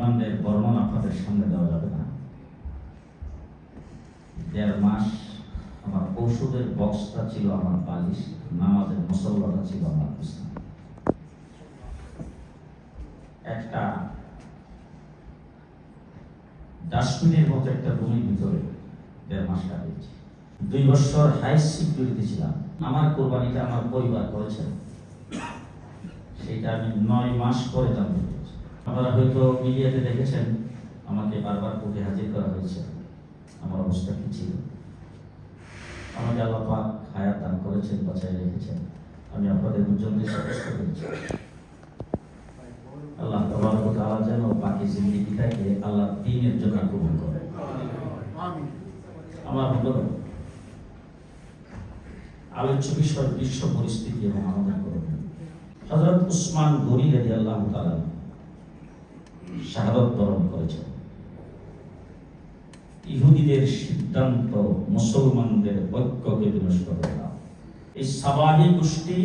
রিমান্ডের বর্ণনা আপনাদের সামনে দেওয়া যাবে না। দেড় মাস আমার ওষুধের বক্সটা ছিল আমার বালিশ, নামাজের মুসল্লাটা ছিল আমার একটা ডাস্টবিনের মতো একটা রুমের ভিতরে দেড় মাস কাটিয়েছি। দুই বছর হাই সিকিউরিটি ছিলাম। আমার কোরবানিটা আমার পরিবার করেছে। সেইটা আমি নয় মাস পরে জানতে আপনারা হয়তো মিডিয়াতে দেখেছেন, আমাকে বারবার কোর্টে হাজির করা হয়েছে। আমার অবস্থা কি ছিল? আমাকে আল্লাহ পাক হায়াত দান করেছেন বাঁচাই রেখেছেন। আমি আপনাদের উজ্জ্বলদের সচেষ্ট করেছি। আল্লাহ যেন বাকি জিন্দেগিটাকে আল্লাহ দ্বীনের জন্য গ্রহণ করে আমার হলো আলোচ্য বিষয় বিশ্ব পরিস্থিতি এবং আমাদের করণীয়। হযরত উসমান গনি রাদিয়াল্লাহু তাআলা শাহাদত বরণ করেছেন। ইহুদিদের সিদ্ধান্ত মুসলমানদের ঐক্যকে বিনষ্ট করে এই সাবাহি গোষ্ঠী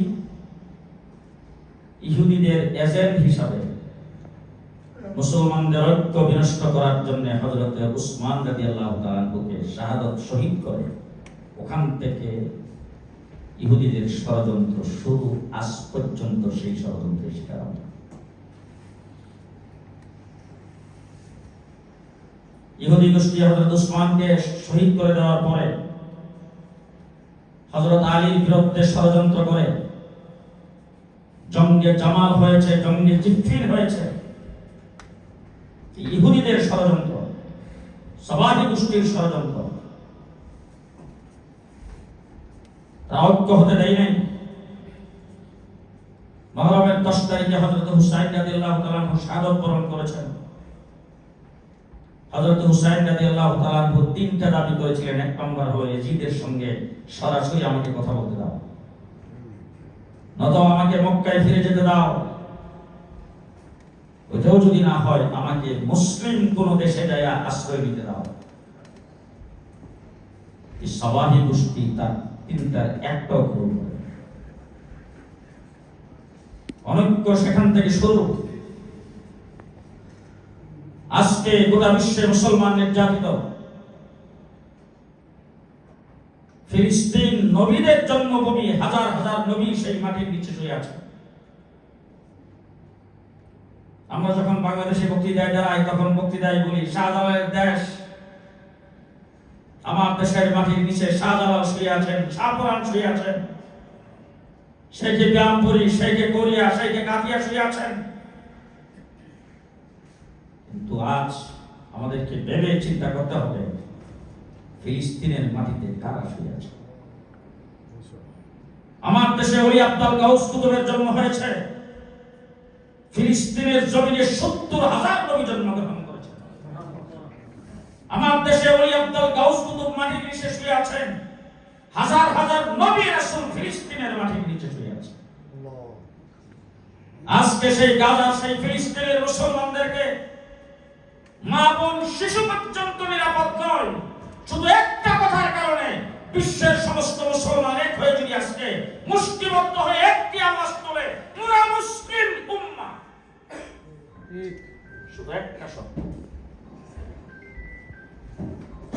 ইহুদিদের এজেন্ট হিসাবে মুসলমানদের ঐক্য বিনষ্ট করার জন্য হজরত উসমান রাজি আল্লাহ তালকে শাহাদত শহীদ করে। ওখান থেকে ইহুদিদের ষড়যন্ত্র শুরু আজ পর্যন্ত সেই ষড়যন্ত্রের শিকার আমরা। ইহুদি গোষ্ঠী হজরত উসমানকে শহীদ করে দেওয়ার পরে হজরত আলীর বিরুদ্ধে ষড়যন্ত্র করে, জঙ্গে জামাল হয়েছে, জঙ্গে জিফিন হয়েছে। ইহুদিদের ষড়যন্ত্র, সবাই গোষ্ঠীর ষড়যন্ত্র। তারা ঐক্য হতে দেয় নাই। মহরমের দশ তারিখে হজরত হুসাইন রাজি আল্লাহ তালাহ শাহাদত বরণ করেছেন। হজরত হুসাইন রাজি আল্লাহ তালাহ তিনটা দাবি করেছিলেন, এক নম্বর হলো সঙ্গে সরাসরি আমাকে কথা বলতে দাও। নত আমাকে মক্কায় ফিরে যেতে দাও। ওইটাও যদি না হয়, আমাকে মুসলিম কোন দেশে যায় আশ্রয় নিতে দাও। এই সবাহি গোষ্ঠী তার তিনটার একটাও গ্রহণ সেখান থেকে শুরু আজকে গোটা বিশ্বে মুসলমান নির্যাতিত। ফিলিস্তিন নবীদের জন্মভূমি হাজার হাজার নবী সেই মাটির নিচে শুয়ে আছে। আমরা যখন বাংলাদেশে বক্তৃতায় দাঁড়াই, তখন বক্তৃতায় বলি, শাহজালালের দেশ, আমার দেশের মাটির নিচে শাহজালাল শুয়ে আছেন শাহপুরান শুয়ে আছেন। শেখে ব্যায়ামপুরি শেখে কোরিয়া শেখে কাতিয়া শুয়ে আছেন কিন্তু আজ আমাদেরকে ভেবে চিন্তা করতে হবে ফিলিস্তিনের মাটিতে কারা শুয়ে আছে? আমার দেশে ওলি আব্দাল গাউস কুতুবের জন্ম হয়েছে। ফিলিস্তিনের জমিনে সত্তর হাজার নবী জন্মগ্রহণ করেছে। আমার দেশে ওলি আব্দাল গাউস কুতুব মাটির নিচে শুয়ে আছেন। হাজার হাজার নবী রাসূল ফিলিস্তিনের মাটির নিচে শুয়ে আছে। আজকে সেই গাজার সেই ফিলিস্তিনের মুসলমানদেরকে মা বোন শিশু পর্যন্ত নিরাপদ নয় শুধু একটা কথার কারণে বিশ্বের সমস্ত মুসলমান এক হয়ে যদি মুষ্টিবদ্ধ হয়ে একটি আওয়াজ তোলে মুরা মুসলিম উম্মা। শুধু একটা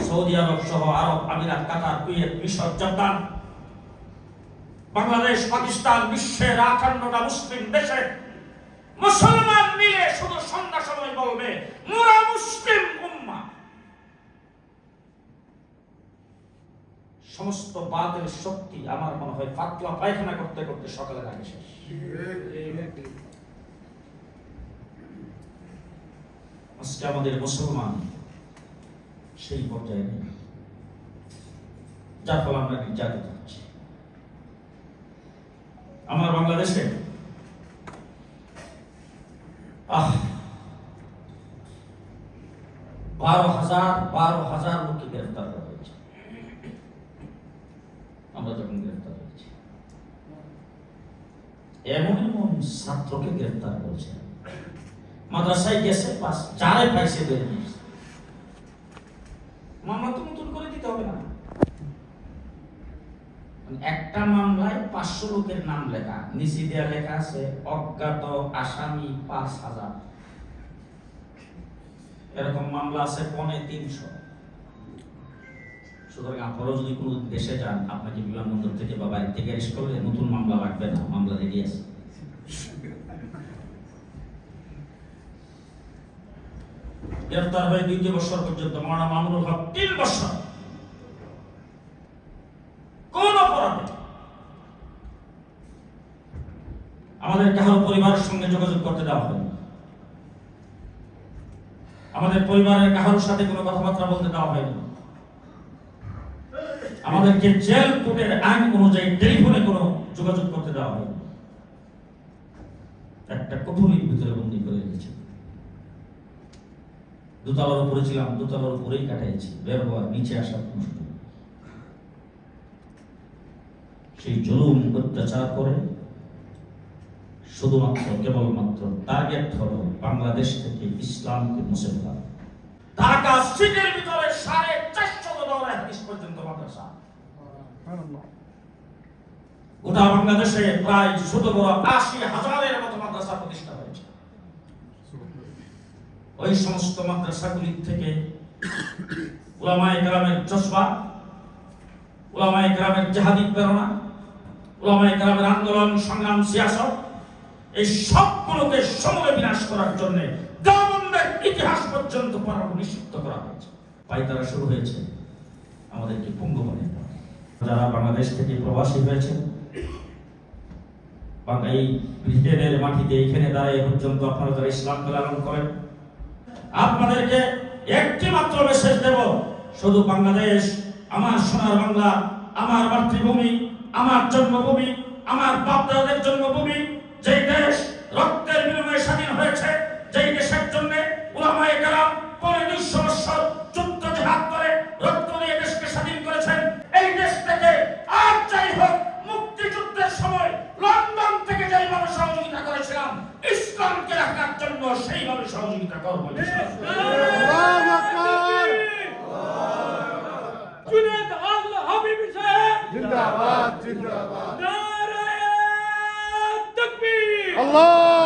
সৌদি আরব সহ আরব আমিরাত, কাতার, কুয়েত, মিশর জর্দান বাংলাদেশ, পাকিস্তান, বিশ্বের আঠান্নটা মুসলিম দেশে মুসলমান মিলে শুধু সন্ধ্যা সময় বলবে মুরা মুসলিম উম্মা সমস্ত বাদের শক্তি আমার মনে হয় পাতলা পায়খানা করতে করতে সকালের আগে শেষ। আজকে আমাদের মুসলমান সেই পর্যায়ে নেই, যার ফলে আমরা নির্যাতিত হচ্ছি। আমার বাংলাদেশে, আহ, বারো হাজার বারো হাজার লোককে গ্রেফতার করা হয়েছে আমরা যখন গ্রেফতার হয়েছি এমন এমন ছাত্রকে গ্রেফতার করেছে? মাদ্রাসায় গেছে পাস যারে পাইছে বের মামলা তো নতুন করে দিতে হবে না। মানে একটা মামলায় পাঁচশো লোকের নাম লেখা, নিচে দেওয়া লেখা আছে, অজ্ঞাত আসামি পাঁচ হাজার। এরকম মামলা আছে পনে তিনশো। সুতরাং আপনারাও যদি কোনো দেশে যান, আপনাকে বিমানবন্দর থেকে বা বাড়ি থেকে করলে নতুন মামলা না, মামলা আছে। গ্রেফতার হয়ে বছর পর্যন্ত মৌলানা মামুনুল হক তিন বছর কোন অপরাধে আমাদের কারও পরিবারের সঙ্গে যোগাযোগ করতে দেওয়া হয়নি আমাদের পরিবারের কারোর সাথে কোনো কথাবার্তা বলতে দেওয়া হয়নি আমাদেরকে জেল, কোর্টের আইন অনুযায়ী টেলিফোনে কোনো যোগাযোগ করতে দেওয়া হয়নি। একটা কঠোরের ভিতরে বন্দি করে রেখেছে। দোতলার উপরে ছিলাম, দোতলার উপরেই কাটাইছি বের হওয়ার নিচে আসার কোনো সেই জুলুম, অত্যাচার করে শুধুমাত্র, কেবলমাত্র টার্গেট হলো বাংলাদেশ থেকে ইসলামকে মুছে ফেলা। ঢাকা সিটির ভিতরে সাড়ে চারশো হাদিস পর্যন্ত মাদ্রাসা গোটা বাংলাদেশে প্রায় আশি হাজারের মতো মাদ্রাসা প্রতিষ্ঠা হয়েছে। ওই সমস্ত মাদ্রাসাগুলি থেকে উলামায়ে গ্রামের জজবা, উলামায়ে গ্রামের জাহাদি প্রেরণা, উলামায়ে গ্রামের আন্দোলন, সংগ্রাম, সিয়াসত, এই সবগুলোকে সমূলে বিনাশ করার জন্য ইতিহাস পর্যন্ত পড়ানো নিষিদ্ধ করা হয়েছে। পাইতারা শুরু হয়েছে। আমাদেরকে পঙ্গু। যারা বাংলাদেশ থেকে প্রবাসী হয়েছে, বা এই ব্রিটেনের মাটিতে এখানে পর্যন্ত আপনারা যারা ইসলাম লালন করেন, আপনাদেরকে একটি মাত্র মেসেজ দেব, শুধু বাংলাদেশ, আমার সোনার বাংলা, আমার মাতৃভূমি, আমার জন্মভূমি, আমার বাপদাদের জন্মভূমি, যেই দেশ রক্তের বিনিময়ে স্বাধীন হয়েছে, যেই দেশের জন্য উলামায়ে কেরাম জিন্দাবাদ। নারায়ণ তাকবীর। আল্লাহ!